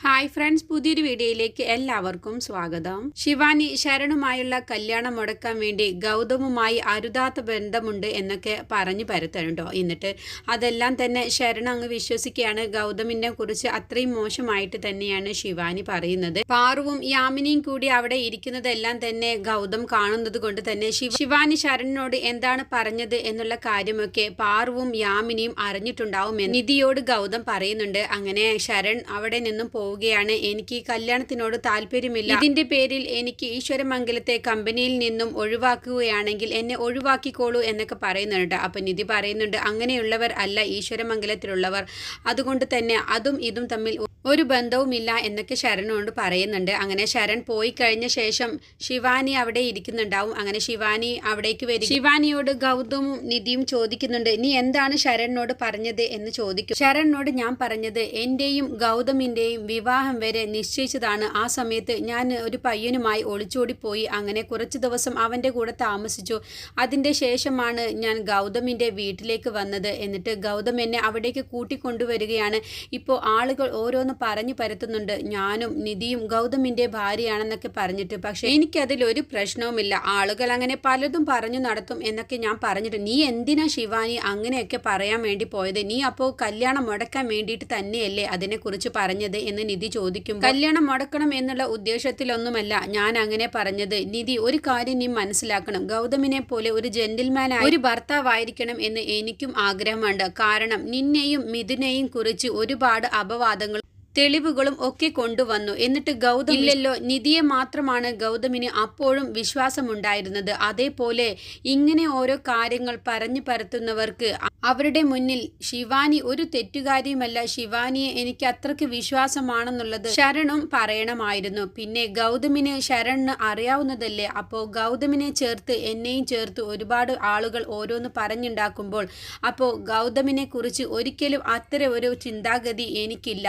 Hi friends പുതിയൊരു വീഡിയോയിലേക്ക് എല്ലാവർക്കും സ്വാഗതം. ശിവാനി ശരണുമായുള്ള കല്യാണം മുടക്കാൻ വേണ്ടി ഗൗതമുമായി അരുതാത്ത ബന്ധമുണ്ട് എന്നൊക്കെ പറഞ്ഞു പരത്തണുണ്ടോ എന്നിട്ട് അതെല്ലാം തന്നെ ശരണ അങ്ങ് വിശ്വസിക്കുകയാണ്. ഗൗതമിനെ കുറിച്ച് അത്രയും മോശമായിട്ട് തന്നെയാണ് ശിവാനി പറയുന്നത്. പാറുവും യാമിനിയും കൂടി അവിടെ ഇരിക്കുന്നതെല്ലാം തന്നെ ഗൗതം കാണുന്നത് കൊണ്ട് തന്നെ ശിവാനി ശരണിനോട് എന്താണ് പറഞ്ഞത് എന്നുള്ള കാര്യമൊക്കെ പാറുവും യാമിനിയും അറിഞ്ഞിട്ടുണ്ടാവുമെന്ന് നിധിയോട് ഗൗതം പറയുന്നുണ്ട്. അങ്ങനെ ശരൺ അവിടെ നിന്നും പോവുകയാണ്. എനിക്ക് ഈ കല്യാണത്തിനോട് താല്പര്യമില്ല. ഇതിന്റെ പേരിൽ എനിക്ക് ഈശ്വരമംഗലത്തെ കമ്പനിയിൽ നിന്നും ഒഴിവാക്കുകയാണെങ്കിൽ എന്നെ ഒഴിവാക്കിക്കോളൂ എന്നൊക്കെ പറയുന്നുണ്ട്. അപ്പൊ നിധി പറയുന്നുണ്ട് അങ്ങനെയുള്ളവർ അല്ല ഈശ്വരമംഗലത്തിലുള്ളവർ. അതുകൊണ്ട് തന്നെ അതും ഇതും തമ്മിൽ ഒരു ബന്ധവുമില്ല എന്നൊക്കെ ശരണോട് പറയുന്നുണ്ട്. അങ്ങനെ ശരൺ പോയി കഴിഞ്ഞ ശേഷം ശിവാനി അവിടെ ഇരിക്കുന്നുണ്ടാവും. അങ്ങനെ ശിവാനി അവിടേക്ക് വരും ശിവാനിയോട് ഗൗതമും നിധിയും ചോദിക്കുന്നുണ്ട് നീ എന്താണ് ശരണിനോട് പറഞ്ഞത്? എന്ന് ചോദിക്കും. ശരണിനോട് ഞാൻ പറഞ്ഞത് എന്റെയും ഗൗതമിന്റെയും വിവാഹം വരെ നിശ്ചയിച്ചതാണ്. ആ സമയത്ത് ഞാൻ ഒരു പയ്യനുമായി ഒളിച്ചോടിപ്പോയി. അങ്ങനെ കുറച്ച് ദിവസം അവന്റെ കൂടെ താമസിച്ചു. അതിന്റെ ശേഷമാണ് ഞാൻ ഗൗതമിന്റെ വീട്ടിലേക്ക് വന്നത്. എന്നിട്ട് ഗൗതം എന്നെ അവിടേക്ക് കൂട്ടിക്കൊണ്ടുവരികയാണ്. ഇപ്പോൾ ആളുകൾ ഓരോന്ന് പറഞ്ഞു പരത്തുന്നുണ്ട്. ഞാനും നിധിയും ഗൗതമിന്റെ ഭാര്യയാണെന്നൊക്കെ പറഞ്ഞിട്ട്. പക്ഷേ എനിക്കതിൽ ഒരു പ്രശ്നവുമില്ല. ആളുകൾ അങ്ങനെ പലതും പറഞ്ഞു നടത്തും എന്നൊക്കെ ഞാൻ പറഞ്ഞിട്ട്. നീ എന്തിനാ ശിവാനി അങ്ങനെയൊക്കെ പറയാൻ വേണ്ടി പോയത്? നീ അപ്പോൾ കല്യാണം മുടക്കാൻ വേണ്ടിയിട്ട് തന്നെയല്ലേ അതിനെക്കുറിച്ച് പറഞ്ഞത്? എന്ന് നിധി ചോദിക്കും കല്യാണം മുടക്കണം എന്നുള്ള ഉദ്ദേശത്തിലൊന്നുമല്ല ഞാൻ അങ്ങനെ പറഞ്ഞത്. നിധി ഒരു കാര്യം നീ മനസ്സിലാക്കണം. ഗൗതമിനെ പോലെ ഒരു ജെന്റിൽമാനായ ഒരു ഭർത്താവായിരിക്കണം എന്ന് എനിക്കും ആഗ്രഹമുണ്ട്. കാരണം നിന്നെയും മിഥുനെയും കുറിച്ച് ഒരുപാട് അപവാദങ്ങൾ തെളിവുകളും ഒക്കെ കൊണ്ടുവന്നു. എന്നിട്ട് ഗൗതം ഇല്ലല്ലോ നിധിയെ മാത്രമാണ് ഗൗതമിന് അപ്പോഴും വിശ്വാസമുണ്ടായിരുന്നത്. അതേപോലെ ഇങ്ങനെ ഓരോ കാര്യങ്ങൾ പറഞ്ഞു പരത്തുന്നവർക്ക് അവരുടെ മുന്നിൽ ശിവാനി ഒരു തെറ്റുകാരിയുമല്ല. ശിവാനിയെ എനിക്ക് അത്രയ്ക്ക് വിശ്വാസമാണെന്നുള്ളത് ശരണും പറയണമായിരുന്നു. പിന്നെ ഗൗതമിനെ ശരണിന് അറിയാവുന്നതല്ലേ? അപ്പോൾ ഗൗതമിനെ ചേർത്ത് എന്നെയും ചേർത്ത് ഒരുപാട് ആളുകൾ ഓരോന്ന് പറഞ്ഞുണ്ടാക്കുമ്പോൾ അപ്പോൾ ഗൗതമിനെ കുറിച്ച് ഒരിക്കലും അത്ര ഒരു ചിന്താഗതി എനിക്കില്ല.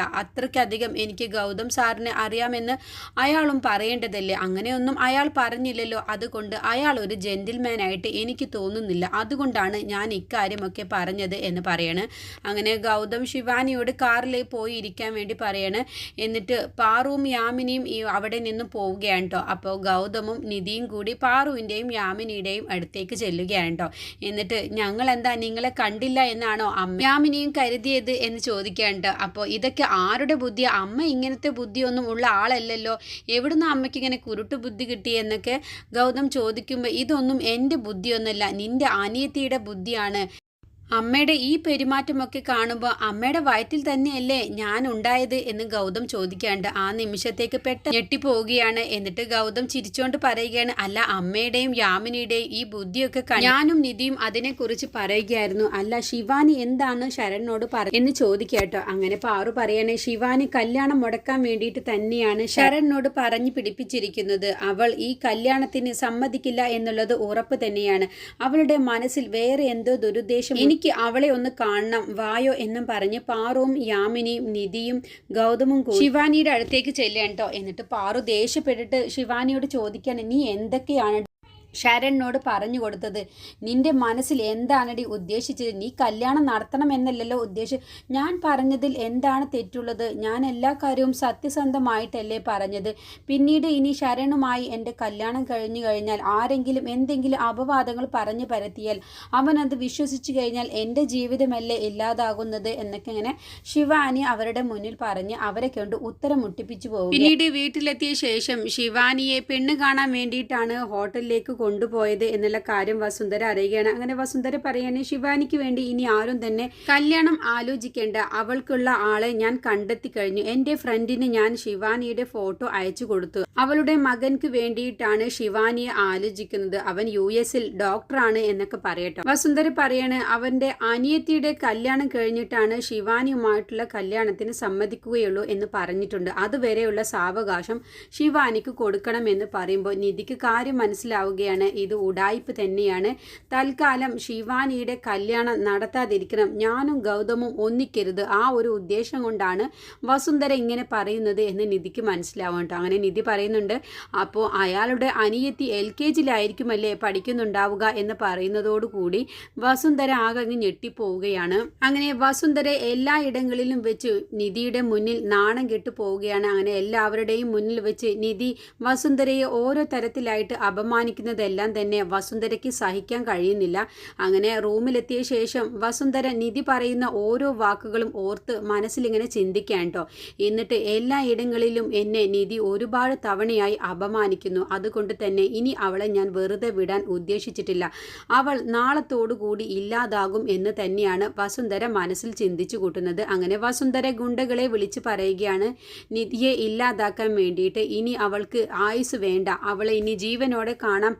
അത്രയ്ക്കധികം എനിക്ക് ഗൗതം സാറിനെ അറിയാമെന്ന് അയാളും പറയേണ്ടതല്ലേ? അങ്ങനെയൊന്നും അയാൾ പറഞ്ഞില്ലല്ലോ. അതുകൊണ്ട് അയാൾ ഒരു ജെന്റിൽമാനായിട്ട് എനിക്ക് തോന്നുന്നില്ല. അതുകൊണ്ടാണ് ഞാൻ ഇക്കാര്യമൊക്കെ പറഞ്ഞത് എന്ന് പറയണ്. അങ്ങനെ ഗൗതം ശിവാനിയോട് കാറിൽ പോയി ഇരിക്കാൻ വേണ്ടി പറയാണ്. എന്നിട്ട് പാറുവും യാമിനിയും ഈ അവിടെ നിന്നും പോവുകയാണ് കേട്ടോ അപ്പോൾ ഗൗതമും നിധിയും കൂടി പാറുവിന്റെയും യാമിനിയുടെയും അടുത്തേക്ക് ചെല്ലുകയാണ് കേട്ടോ എന്നിട്ട് ഞങ്ങൾ എന്താ നിങ്ങളെ കണ്ടില്ല എന്നാണോ അമ്മ യാമിനിയും കരുതിയത് എന്ന് ചോദിക്കുകയാണ് കേട്ടോ അപ്പോൾ ഇതൊക്കെ ആരുടെ ബുദ്ധി അമ്മ ഇങ്ങനത്തെ ബുദ്ധിയൊന്നും ഉള്ള ആളല്ലല്ലോ. എവിടുന്ന് അമ്മയ്ക്ക് ഇങ്ങനെ കുരുട്ട് ബുദ്ധി കിട്ടി എന്നൊക്കെ ഗൗതം ചോദിക്കുമ്പോൾ ഇതൊന്നും എന്റെ ബുദ്ധിയൊന്നുമല്ല നിന്റെ അനിയത്തിയുടെ ബുദ്ധിയാണ്. അമ്മയുടെ ഈ പെരുമാറ്റമൊക്കെ കാണുമ്പോൾ അമ്മയുടെ വയറ്റിൽ തന്നെയല്ലേ ഞാൻ ഉണ്ടായത് എന്ന് ഗൗതം ചോദിക്കാണ്ട് ആ നിമിഷത്തേക്ക് പെട്ടെന്ന് ഞെട്ടിപ്പോവുകയാണ്. എന്നിട്ട് ഗൗതം ചിരിച്ചോണ്ട് പറയുകയാണ് അല്ല അമ്മയുടെയും യാമിനിയുടെയും ഈ ബുദ്ധിയൊക്കെ ഞാനും നിധിയും അതിനെക്കുറിച്ച് പറയുകയായിരുന്നു. അല്ല ശിവാനി എന്താണ് ശരണിനോട് പറ എന്ന് ചോദിക്കാട്ടോ. അങ്ങനെ പാറു പറയണേ ശിവാനി കല്യാണം മുടക്കാൻ വേണ്ടിയിട്ട് തന്നെയാണ് ശരണിനോട് പറഞ്ഞു പിടിപ്പിച്ചിരിക്കുന്നത്. അവൾ ഈ കല്യാണത്തിന് സമ്മതിക്കില്ല എന്നുള്ളത് ഉറപ്പ് തന്നെയാണ്. അവളുടെ മനസ്സിൽ വേറെ എന്തോ ദുരുദ്ദേശം എനിക്ക് അവളെ ഒന്ന് കാണണം. വായോ എന്നും പറഞ്ഞ് പാറുവും യാമിനിയും നിധിയും ഗൗതമും ശിവാനിയുടെ അടുത്തേക്ക് ചെല്ലുകയാണ് എന്നിട്ട് പാറു ദേഷ്യപ്പെട്ടിട്ട് ശിവാനിയോട് ചോദിക്കാൻ നീ എന്തൊക്കെയാണ് ശരണിനോട് പറഞ്ഞു കൊടുത്തത് നിന്റെ മനസ്സിൽ എന്താണടി ഉദ്ദേശിച്ചത്? നീ കല്യാണം നടത്തണമെന്നല്ലല്ലോ ഉദ്ദേശം ഞാൻ പറഞ്ഞതിൽ എന്താണ് തെറ്റുള്ളത്? ഞാൻ എല്ലാ കാര്യവും സത്യസന്ധമായിട്ടല്ലേ പറഞ്ഞത്. പിന്നീട് ഇനി ശരണുമായി എന്റെ കല്യാണം കഴിഞ്ഞു കഴിഞ്ഞാൽ ആരെങ്കിലും എന്തെങ്കിലും അപവാദങ്ങൾ പറഞ്ഞു പരത്തിയാൽ അവൻ അത് വിശ്വസിച്ചു കഴിഞ്ഞാൽ എന്റെ ജീവിതമല്ലേ ഇല്ലാതാകുന്നത്? എന്നൊക്കെ ഇങ്ങനെ ശിവാനി അവരുടെ മുന്നിൽ പറഞ്ഞ് അവരെ കൊണ്ട് ഉത്തരം മുട്ടിപ്പിച്ചു പോകും പിന്നീട് വീട്ടിലെത്തിയ ശേഷം ശിവാനിയെ പെണ്ണ് കാണാൻ വേണ്ടിയിട്ടാണ് ഹോട്ടലിലേക്ക് കൊണ്ടുപോയത് എന്നുള്ള കാര്യം വസുന്ധര അറിയുകയാണ്. അങ്ങനെ വസുന്ധര പറയാണ് ശിവാനിക്ക് വേണ്ടി ഇനി ആരും തന്നെ കല്യാണം ആലോചിക്കേണ്ട. അവൾക്കുള്ള ആളെ ഞാൻ കണ്ടെത്തി കഴിഞ്ഞു. എന്റെ ഫ്രണ്ടിന് ഞാൻ ശിവാനിയുടെ ഫോട്ടോ അയച്ചു കൊടുത്തു. അവളുടെ മകൻക്ക് വേണ്ടിയിട്ടാണ് ശിവാനിയെ ആലോചിക്കുന്നത്. അവൻ യു എസിൽ ഡോക്ടറാണ് എന്നൊക്കെ പറയട്ടെ. വസുന്ധര പറയാണ് അവന്റെ അനിയത്തിയുടെ കല്യാണം കഴിഞ്ഞിട്ടാണ് ശിവാനിയുമായിട്ടുള്ള കല്യാണത്തിന് സമ്മതിക്കുകയുള്ളൂ എന്ന് പറഞ്ഞിട്ടുണ്ട്. അതുവരെയുള്ള സാവകാശം ശിവാനിക്ക് കൊടുക്കണമെന്ന് പറയുമ്പോൾ നിധിക്ക് കാര്യം മനസ്സിലാവുകയാണ് പറയുകയാണ് ഇത് ഉടായ്പ് തന്നെയാണ്. തൽക്കാലം ശിവാനിയുടെ കല്യാണം നടത്താതിരിക്കണം. ഞാനും ഗൗതമും ഒന്നിക്കരുത്. ആ ഒരു ഉദ്ദേശം കൊണ്ടാണ് വസുന്ധര ഇങ്ങനെ പറയുന്നത് എന്ന് നിധിക്ക് മനസ്സിലാവും കേട്ടോ. അങ്ങനെ നിധി പറയുന്നുണ്ട് അപ്പോൾ അയാളുടെ അനിയത്തി എൽ കെ ജിയിലായിരിക്കുമല്ലേ പഠിക്കുന്നുണ്ടാവുക? എന്ന് പറയുന്നതോടുകൂടി വസുന്ധര ആകെ ഞെട്ടിപ്പോവുകയാണ്. അങ്ങനെ വസുന്ധര എല്ലായിടങ്ങളിലും വെച്ച് നിധിയുടെ മുന്നിൽ നാണം കെട്ടു പോവുകയാണ്. അങ്ങനെ എല്ലാവരുടെയും മുന്നിൽ വെച്ച് നിധി വസുന്ധരയെ ഓരോ തരത്തിലായിട്ട് അപമാനിക്കുന്നതെല്ലാം തന്നെ വസുന്ധരയ്ക്ക് സഹിക്കാൻ കഴിയുന്നില്ല. അങ്ങനെ റൂമിലെത്തിയ ശേഷം വസുന്ധര നിധി പറയുന്ന ഓരോ വാക്കുകളും ഓർത്ത് മനസ്സിലിങ്ങനെ ചിന്തിക്കാൻ കേട്ടോ എന്നിട്ട് എല്ലാ ഇടങ്ങളിലും എന്നെ നിധി ഒരുപാട് തവണയായി അപമാനിക്കുന്നു. അതുകൊണ്ട് തന്നെ ഇനി അവളെ ഞാൻ വെറുതെ വിടാൻ ഉദ്ദേശിച്ചിട്ടില്ല. അവൾ നാളത്തോടുകൂടി ഇല്ലാതാകും എന്ന് തന്നെയാണ് വസുന്ധര മനസ്സിൽ ചിന്തിച്ചു കൂട്ടുന്നത്. അങ്ങനെ വസുന്ധര ഗുണ്ടകളെ വിളിച്ച് പറയുകയാണ് നിധിയെ ഇല്ലാതാക്കാൻ വേണ്ടിയിട്ട് ഇനി അവൾക്ക് ആയുസ് വേണ്ട. അവളെ ഇനി ജീവനോടെ കാണാൻ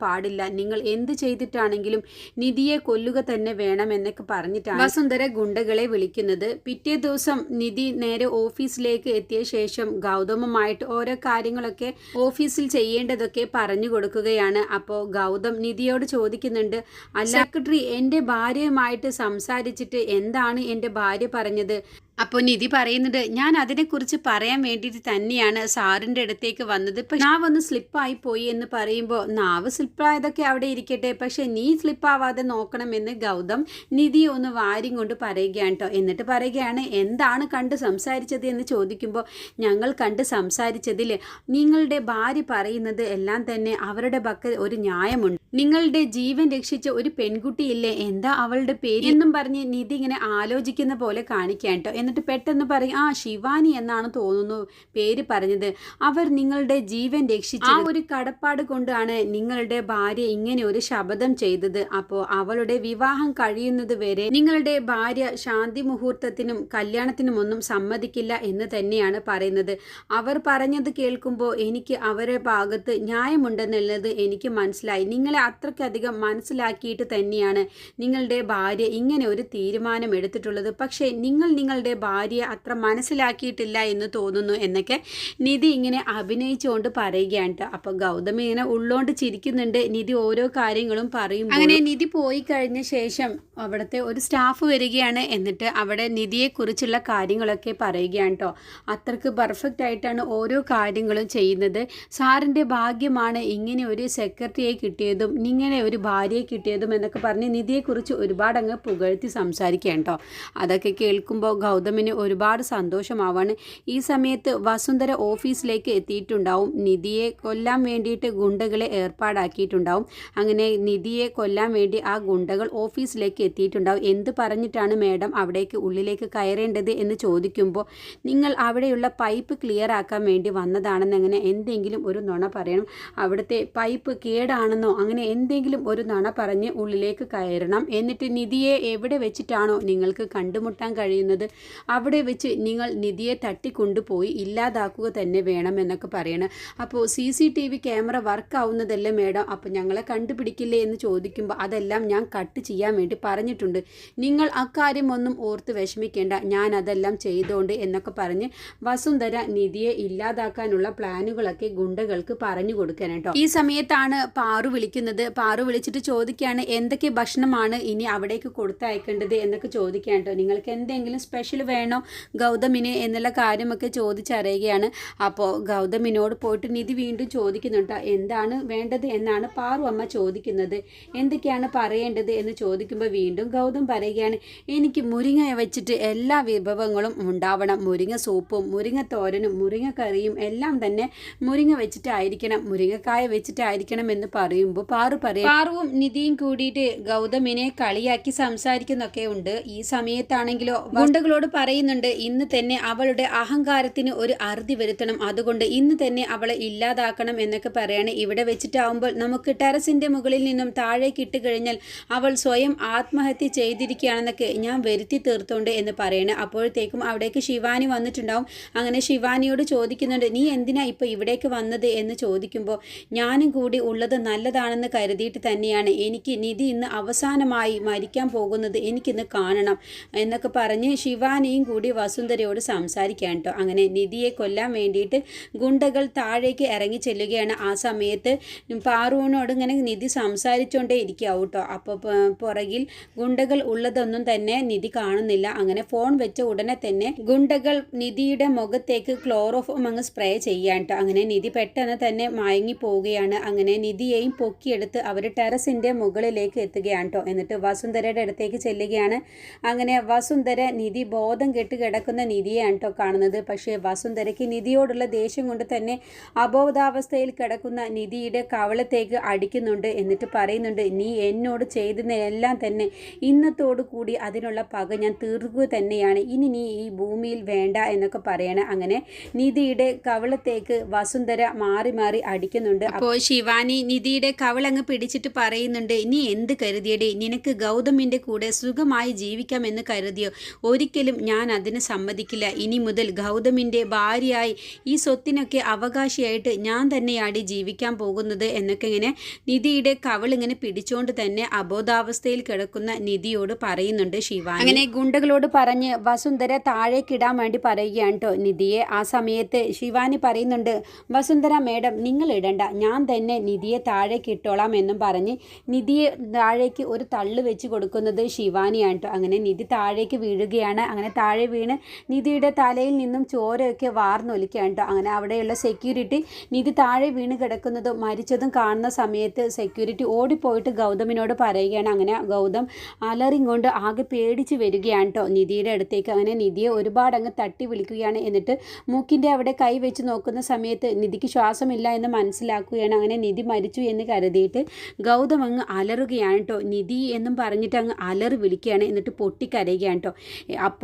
നിങ്ങൾ എന്ത് ചെയ്തിട്ടാണെങ്കിലും നിധിയെ കൊല്ലുക തന്നെ വേണം എന്നൊക്കെ പറഞ്ഞിട്ടാണ് വസുന്ധര ഗുണ്ടകളെ വിളിക്കുന്നത്. പിറ്റേ ദിവസം നിധി നേരെ ഓഫീസിലേക്ക് എത്തിയ ശേഷം ഗൗതമുമായിട്ട് ഓരോ കാര്യങ്ങളൊക്കെ ഓഫീസിൽ ചെയ്യേണ്ടതൊക്കെ പറഞ്ഞു കൊടുക്കുകയാണ്. അപ്പോൾ ഗൗതം നിധിയോട് ചോദിക്കുന്നുണ്ട് അല്ല സെക്രട്ടറി എന്റെ ഭാര്യയുമായിട്ട് സംസാരിച്ചിട്ട് എന്താണ് എന്റെ ഭാര്യ പറഞ്ഞത്? അപ്പോൾ നിധി പറയുന്നുണ്ട് ഞാൻ അതിനെക്കുറിച്ച് പറയാൻ വേണ്ടിയിട്ട് തന്നെയാണ് സാറിന്റെ അടുത്തേക്ക് വന്നത്. ഇപ്പം നാവ് ഒന്ന് സ്ലിപ്പായി പോയി എന്ന് പറയുമ്പോൾ നാവ് സ്ലിപ്പായതൊക്കെ അവിടെ ഇരിക്കട്ടെ. പക്ഷേ നീ സ്ലിപ്പാവാതെ നോക്കണമെന്ന് ഗൗതം നിധി ഒന്ന് വാര്യം കൊണ്ട് പറയുകയാണ് കേട്ടോ എന്നിട്ട് പറയുകയാണ് എന്താണ് കണ്ട് സംസാരിച്ചത്? എന്ന് ചോദിക്കുമ്പോൾ ഞങ്ങൾ കണ്ട് സംസാരിച്ചതിൽ നിങ്ങളുടെ ഭാര്യ പറയുന്നത് എല്ലാം തന്നെ അവരുടെ പക്കൽ ഒരു ന്യായമുണ്ട്. നിങ്ങളുടെ ജീവൻ രക്ഷിച്ച ഒരു പെൺകുട്ടിയില്ലേ? എന്താ അവളുടെ പേര്? എന്നും പറഞ്ഞ് നിധി ഇങ്ങനെ ആലോചിക്കുന്ന പോലെ കാണിക്കാൻ കേട്ടോ എന്നിട്ട് പെട്ടെന്ന് പറയും ആ ശിവാനി എന്നാണ് തോന്നുന്നു പേര് പറഞ്ഞത്. അവർ നിങ്ങളുടെ ജീവൻ രക്ഷിച്ച ആ ഒരു കടപ്പാട് കൊണ്ടാണ് നിങ്ങളുടെ ഭാര്യ ഇങ്ങനെ ഒരു ശപഥം ചെയ്തത്. അപ്പോൾ അവളുടെ വിവാഹം കഴിയുന്നത് വരെ നിങ്ങളുടെ ഭാര്യ ശാന്തി മുഹൂർത്തത്തിനും കല്യാണത്തിനും ഒന്നും സമ്മതിക്കില്ല എന്ന് തന്നെയാണ് പറയുന്നത്. അവർ പറഞ്ഞത് കേൾക്കുമ്പോൾ എനിക്ക് അവരുടെ ഭാഗത്ത് ന്യായമുണ്ടെന്നുള്ളത് എനിക്ക് മനസ്സിലായി. നിങ്ങളെ അത്രയ്ക്കധികം മനസ്സിലാക്കിയിട്ട് തന്നെയാണ് നിങ്ങളുടെ ഭാര്യ ഇങ്ങനെ ഒരു തീരുമാനം എടുത്തിട്ടുള്ളത്. പക്ഷേ നിങ്ങൾ നിങ്ങളുടെ ഭാര്യയെ അത്ര മനസ്സിലാക്കിയിട്ടില്ല എന്ന് തോന്നുന്നു എന്നൊക്കെ നിധി ഇങ്ങനെ അഭിനയിച്ചുകൊണ്ട് പറയുകയാണ് അപ്പോൾ ഗൗതമി ഇങ്ങനെ ഉള്ളോണ്ട് ചിരിക്കുന്നുണ്ട്. നിധി ഓരോ കാര്യങ്ങളും പറയും അങ്ങനെ നിധി പോയി കഴിഞ്ഞ ശേഷം അവിടുത്തെ ഒരു സ്റ്റാഫ് വരികയാണ് എന്നിട്ട് അവിടെ നിധിയെക്കുറിച്ചുള്ള കാര്യങ്ങളൊക്കെ പറയുകയാണ് കേട്ടോ. അത്രയ്ക്ക് പെർഫെക്റ്റ് ആയിട്ടാണ് ഓരോ കാര്യങ്ങളും ചെയ്യുന്നത്. സാറിന്റെ ഭാഗ്യമാണ് ഇങ്ങനെ ഒരു സെക്രട്ടറിയെ കിട്ടിയതും ഇങ്ങനെ ഒരു ഭാര്യയെ കിട്ടിയതും എന്നൊക്കെ പറഞ്ഞ് നിധിയെക്കുറിച്ച് ഒരുപാട് അങ്ങ് പുകഴ്ത്തി സംസാരിക്കുകയാണ് കേട്ടോ. അതൊക്കെ കേൾക്കുമ്പോൾ ഗൗതമിന് ഒരുപാട് സന്തോഷമാവാണ്. ഈ സമയത്ത് വസുന്ധര ഓഫീസിലേക്ക് എത്തിയിട്ടുണ്ടാവും. നിധിയെ കൊല്ലാൻ വേണ്ടിയിട്ട് ഗുണ്ടകളെ ഏർപ്പാടാക്കിയിട്ടുണ്ടാവും. അങ്ങനെ നിധിയെ കൊല്ലാൻ വേണ്ടി ആ ഗുണ്ടകൾ ഓഫീസിലേക്ക് എത്തിയിട്ടുണ്ടാവും. എന്ത് പറഞ്ഞിട്ടാണ് മാഡം അവിടേക്ക് ഉള്ളിലേക്ക് കയറേണ്ടത് എന്ന് ചോദിക്കുമ്പോൾ നിങ്ങൾ അവിടെയുള്ള പൈപ്പ് ക്ലിയർ ആക്കാൻ വേണ്ടി വന്നതാണെന്ന് അങ്ങനെ എന്തെങ്കിലും ഒരു നുണ പറയണം. അവിടുത്തെ പൈപ്പ് കേടാണെന്നോ അങ്ങനെ എന്തെങ്കിലും ഒരു നുണ പറഞ്ഞ് ഉള്ളിലേക്ക് കയറണം. എന്നിട്ട് നിധിയെ എവിടെ വെച്ചിട്ടാണോ നിങ്ങൾക്ക് കണ്ടുമുട്ടാൻ കഴിയുന്നത്? അവിടെ വെച്ച് നിങ്ങൾ നിധിയെ തട്ടിക്കൊണ്ടുപോയി ഇല്ലാതാക്കുക തന്നെ വേണം എന്നൊക്കെ പറയണം. അപ്പോൾ C C T V camera work ആവുന്നതല്ലേ madam? അപ്പോൾ ഞങ്ങളെ കണ്ടുപിടിക്കില്ലേ എന്ന് ചോദിക്കുമ്പോൾ അതെല്ലാം ഞാൻ കട്ട് ചെയ്യാൻ വേണ്ടി പറഞ്ഞിട്ടുണ്ട്. നിങ്ങൾ അക്കാര്യം ഒന്നും ഓർത്ത് വിഷമിക്കേണ്ട. ഞാൻ അതെല്ലാം ചെയ്തോണ്ട് എന്നൊക്കെ പറഞ്ഞ് വസുന്ധര നിധിയെ ഇല്ലാതാക്കാനുള്ള പ്ലാനുകളൊക്കെ ഗുണ്ടകൾക്ക് പറഞ്ഞു കൊടുക്കാൻ കേട്ടോ ഈ സമയത്താണ് പാറു വിളിക്കുന്നത്. പാറു വിളിച്ചിട്ട് ചോദിക്കുകയാണ് എന്തൊക്കെ ഭക്ഷണമാണ് ഇനി അവിടേക്ക് കൊടുത്തയക്കേണ്ടത് എന്നൊക്കെ ചോദിക്കാൻ കേട്ടോ നിങ്ങൾക്ക് എന്തെങ്കിലും സ്പെഷ്യൽ വേണോ ഗൗതമിന് എന്നുള്ള കാര്യമൊക്കെ ചോദിച്ചറിയുകയാണ്. അപ്പോൾ ഗൗതമിനോട് പോയിട്ട് നിധി വീണ്ടും ചോദിക്കുന്നുണ്ട് എന്താണ് വേണ്ടത് എന്നാണ് പാറു അമ്മ ചോദിക്കുന്നത്. എന്തൊക്കെയാണ് പറയേണ്ടത്? എന്ന് ചോദിക്കുമ്പോൾ വീണ്ടും ഗൗതം പറയുകയാണ് എനിക്ക് മുരിങ്ങ വെച്ചിട്ട് എല്ലാ വിഭവങ്ങളും ഉണ്ടാവണം. മുരിങ്ങ സൂപ്പും മുരിങ്ങ തോരനും മുരിങ്ങ കറിയും എല്ലാം തന്നെ മുരിങ്ങ വെച്ചിട്ടായിരിക്കണം മുരിങ്ങക്കായ വെച്ചിട്ടായിരിക്കണം എന്ന് പറയുമ്പോൾ പാറു പറയും പാറുവും നിധിയും കൂടിയിട്ട് ഗൗതമിനെ കളിയാക്കി സംസാരിക്കുന്നൊക്കെ ഉണ്ട്. ഈ സമയത്താണെങ്കിലോ ഗുണ്ടകളോട് പറയുന്നുണ്ട് ഇന്ന് തന്നെ അവളുടെ അഹങ്കാരത്തിന് ഒരു അറുതി വരുത്തണം. അതുകൊണ്ട് ഇന്ന് തന്നെ അവളെ ഇല്ലാതാക്കണം എന്നൊക്കെ പറയാണ്. ഇവിടെ വെച്ചിട്ടാവുമ്പോൾ നമുക്ക് ടെറസിന്റെ മുകളിൽ നിന്നും താഴേക്ക് ഇട്ട് കഴിഞ്ഞാൽ അവൾ സ്വയം ആത്മഹത്യ ചെയ്തിരിക്കുകയാണെന്നൊക്കെ ഞാൻ വരുത്തി തീർത്തോണ്ട് എന്ന് പറയണേ. അപ്പോഴത്തേക്കും അവിടേക്ക് ശിവാനി വന്നിട്ടുണ്ടാവും. അങ്ങനെ ശിവാനിയോട് ചോദിക്കുന്നുണ്ട് നീ എന്തിനാ ഇപ്പോൾ ഇവിടേക്ക് വന്നത്? എന്ന് ചോദിക്കുമ്പോൾ ഞാനും കൂടി ഉള്ളത് നല്ലതാണെന്ന് കരുതിയിട്ട് തന്നെയാണ്. എനിക്ക് നിധി ഇന്ന് അവസാനമായി മരിക്കാൻ പോകുന്നത് എനിക്കിന്ന് കാണണം എന്നൊക്കെ പറഞ്ഞ് ശിവാനിയും കൂടി വസുന്ധരയോട് സംസാരിക്കുകയാണ് കേട്ടോ അങ്ങനെ നിധിയെ കൊല്ലാൻ വേണ്ടിയിട്ട് ഗുണ്ടകൾ താഴേക്ക് ഇറങ്ങി ചെല്ലുകയാണ്. ആ സമയത്ത് പാറുവിനോട് ഇങ്ങനെ നിധി സംസാരിച്ചുകൊണ്ടേ ഇരിക്കാവും കേട്ടോ അപ്പോൾ പുറകിൽ ഗുണ്ടകൾ ഉള്ളതൊന്നും തന്നെ നിധി കാണുന്നില്ല. അങ്ങനെ ഫോൺ വെച്ച ഉടനെ തന്നെ ഗുണ്ടകൾ നിധിയുടെ മുഖത്തേക്ക് ക്ലോറോഫോം അങ്ങ് സ്പ്രേ ചെയ്യാൻ കേട്ടോ അങ്ങനെ നിധി പെട്ടെന്ന് തന്നെ മയങ്ങി പോവുകയാണ്. അങ്ങനെ നിധിയെയും പൊക്കിയെടുത്ത് അവർ ടെറസിന്റെ മുകളിലേക്ക് എത്തുകയാണ് കേട്ടോ എന്നിട്ട് വസുന്ധരയുടെ അടുത്തേക്ക് ചെല്ലുകയാണ്. അങ്ങനെ വസുന്ധര നിധി ബോധം കെട്ട് കിടക്കുന്ന നിധിയാണ് കേട്ടോ കാണുന്നത്. പക്ഷേ വസുന്ധരയ്ക്ക് നിധിയോടുള്ള ദേഷ്യം കൊണ്ട് തന്നെ അബോധാവസ്ഥയിൽ കിടക്കുന്ന നിധിയുടെ കവളത്തേക്ക് അടിക്കുന്നുണ്ട് എന്നിട്ട് പറയുന്നുണ്ട് നീ എന്നോട് ചെയ്തതിനെല്ലാം തന്നെ ഇന്നത്തോടു കൂടി അതിനുള്ള പക ഞാൻ തീർക്കുക തന്നെയാണ്. ഇനി നീ ഈ ഭൂമിയിൽ വേണ്ട എന്നൊക്കെ പറയണേ. അങ്ങനെ നിധിയുടെ കവളത്തേക്ക് വസുന്ധര മാറി മാറി അടിക്കുന്നുണ്ട്. അപ്പോൾ ശിവാനി നിധിയുടെ കവളങ്ങ് പിടിച്ചിട്ട് പറയുന്നുണ്ട് നീ എന്ത് കരുതിയടി? നിനക്ക് ഗൗതമിന്റെ കൂടെ സുഖമായി ജീവിക്കാമെന്ന് കരുതിയോ? ഒരിക്കലും ഞാൻ അതിന് സമ്മതിക്കില്ല. ഇനി മുതൽ ഗൗതമിന്റെ ഭാര്യയായി ഈ സ്വത്തിനൊക്കെ അവകാശിയായിട്ട് ഞാൻ തന്നെയാടി ജീവിക്കാൻ പോകുന്നത് എന്നൊക്കെ ഇങ്ങനെ നിധിയുടെ കവളിങ്ങനെ പിടിച്ചുകൊണ്ട് തന്നെ അബോധാവസ്ഥയിൽ കിടക്കുന്ന നിധിയോട് പറയുന്നുണ്ട് ശിവാനി. അങ്ങനെ ഗുണ്ടകളോട് പറഞ്ഞ് വസുന്ധര താഴേക്കിടാൻ വേണ്ടി പറയുകയാണ് കേട്ടോ നിധിയെ. ആ സമയത്ത് ശിവാനി പറയുന്നുണ്ട് വസുന്ധര മേഡം നിങ്ങൾ ഇടണ്ട. ഞാൻ തന്നെ നിധിയെ താഴേക്ക് ഇട്ടോളാം എന്നും പറഞ്ഞ് നിധിയെ താഴേക്ക് ഒരു തള്ളു വെച്ച് കൊടുക്കുന്നത് ശിവാനിയാണ് കേട്ടോ അങ്ങനെ നിധി താഴേക്ക് വീഴുകയാണ്. അങ്ങനെ താഴെ വീണ് നിധിയുടെ തലയിൽ നിന്നും ചോരയൊക്കെ വാർന്നൊലിക്കുകയാണ് കേട്ടോ അങ്ങനെ അവിടെയുള്ള സെക്യൂരിറ്റി നിധി താഴെ വീണ് കിടക്കുന്നതും മരിച്ചതും കാണുന്ന സമയത്ത് സെക്യൂരിറ്റി ഓടിപ്പോയിട്ട് ഗൗതമിനോട് പറയുകയാണ്. അങ്ങനെ ഗൗതം അലറിങ് കൊണ്ട് ആകെ പേടിച്ച് വരികയാണ് കേട്ടോ നിധിയുടെ അടുത്തേക്ക് അങ്ങനെ നിധിയെ ഒരുപാട് അങ്ങ് തട്ടി വിളിക്കുകയാണ്. എന്നിട്ട് മൂക്കിന്റെ അവിടെ കൈ വെച്ച് നോക്കുന്ന സമയത്ത് നിധിക്ക് ശ്വാസമില്ല എന്ന് മനസ്സിലാക്കുകയാണ്. അങ്ങനെ നിധി മരിച്ചു എന്ന് കരുതിയിട്ട് ഗൗതം അങ്ങ് അലറുകയാണ് കേട്ടോ നിധി എന്നും പറഞ്ഞിട്ട് അങ്ങ് അലറി വിളിക്കുകയാണ്. എന്നിട്ട് പൊട്ടിക്കരയുകയാണ് കേട്ടോ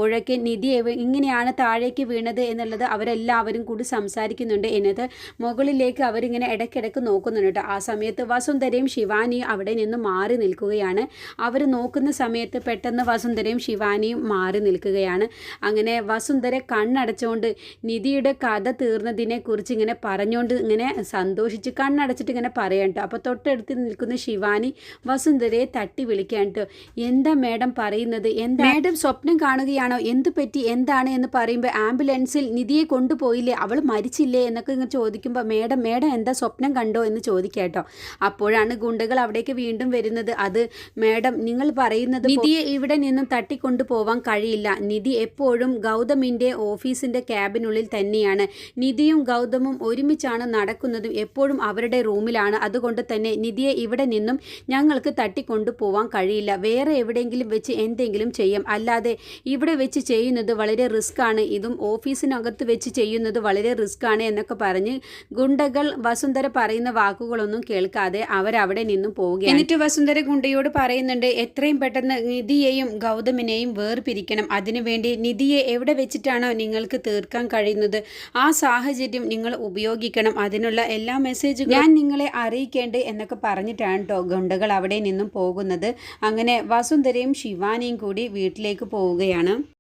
അപ്പോഴൊക്കെ നിധി ഇങ്ങനെയാണ് താഴേക്ക് വീണത് എന്നുള്ളത് അവരെല്ലാവരും കൂടി സംസാരിക്കുന്നുണ്ട് എന്നത് മുകളിലേക്ക് അവരിങ്ങനെ ഇടയ്ക്കിടയ്ക്ക് നോക്കുന്നുണ്ട് കേട്ടോ. ആ സമയത്ത് വസുന്ധരയും ശിവാനിയും അവിടെ നിന്ന് മാറി നിൽക്കുകയാണ്. അവർ നോക്കുന്ന സമയത്ത് പെട്ടെന്ന് വസുന്ധരയും ശിവാനിയും മാറി നിൽക്കുകയാണ്. അങ്ങനെ വസുന്ധര കണ്ണടച്ചുകൊണ്ട് നിധിയുടെ കഥ തീർന്നതിനെ കുറിച്ച് ഇങ്ങനെ പറഞ്ഞുകൊണ്ട് ഇങ്ങനെ സന്തോഷിച്ച് കണ്ണടച്ചിട്ട് ഇങ്ങനെ പറയാം കേട്ടോ. അപ്പോൾ തൊട്ടടുത്ത് നിൽക്കുന്ന ശിവാനി വസുന്ധരയെ തട്ടി വിളിക്കാൻ കേട്ടോ. എന്താ മേഡം പറയുന്നത്? എന്താ മേഡം സ്വപ്നം കാണുകയാണോ എന്ത് പറ്റി എന്താണ് എന്ന് പറയുമ്പോൾ ആംബുലൻസിൽ നിധിയെ കൊണ്ടുപോയില്ലേ അവൾ മരിച്ചില്ലേ എന്നൊക്കെ ഇങ്ങനെ ചോദിക്കുമ്പോൾ മേഡം മേഡം എന്താ സ്വപ്നം കണ്ടോ? എന്ന് ചോദിക്കാട്ടോ അപ്പോഴാണ് ഗുണ്ടകൾ അവിടേക്ക് വീണ്ടും വരുന്നത്. അത് മേഡം നിങ്ങൾ പറയുന്നത് നിധിയെ ഇവിടെ നിന്നും തട്ടിക്കൊണ്ടു പോവാൻ കഴിയില്ല. നിധി എപ്പോഴും ഗൗതമിന്റെ ഓഫീസിന്റെ ക്യാബിനുള്ളിൽ തന്നെയാണ്. നിധിയും ഗൗതമും ഒരുമിച്ചാണ് നടക്കുന്നതും എപ്പോഴും അവരുടെ റൂമിലാണ്. അതുകൊണ്ട് തന്നെ നിധിയെ ഇവിടെ നിന്നും ഞങ്ങൾക്ക് തട്ടിക്കൊണ്ടു പോവാൻ കഴിയില്ല. വേറെ എവിടെയെങ്കിലും വെച്ച് എന്തെങ്കിലും ചെയ്യാം. അല്ലാതെ ഇവിടെ വെച്ച് ചെയ്യുന്നത് വളരെ റിസ്ക് ആണ് ഇതും ഓഫീസിനകത്ത് വെച്ച് ചെയ്യുന്നത് വളരെ റിസ്ക് ആണ് എന്നൊക്കെ പറഞ്ഞ് ഗുണ്ടകൾ വസുന്ധര പറയുന്ന വാക്കുകളൊന്നും കേൾക്കാതെ അവരവിടെ നിന്നും പോവുകയാണ്. എന്നിട്ട് വസുന്ധര ഗുണ്ടയോട് പറയുന്നുണ്ട് എത്രയും പെട്ടെന്ന് നിധിയെയും ഗൗതമിനെയും വേർപിരിക്കണം. അതിനുവേണ്ടി നിധിയെ എവിടെ വെച്ചിട്ടാണോ നിങ്ങൾക്ക് തീർക്കാൻ കഴിയുന്നത്? ആ സാഹചര്യം നിങ്ങൾ ഉപയോഗിക്കണം. അതിനുള്ള എല്ലാ മെസ്സേജും ഞാൻ നിങ്ങളെ അറിയിക്കേണ്ടത് എന്നൊക്കെ പറഞ്ഞിട്ടാണ് കേട്ടോ ഗുണ്ടകൾ അവിടെ നിന്നും പോകുന്നത്. അങ്ങനെ വസുന്ധരയും ശിവാനിയും കൂടി വീട്ടിലേക്ക് പോവുകയാണ്.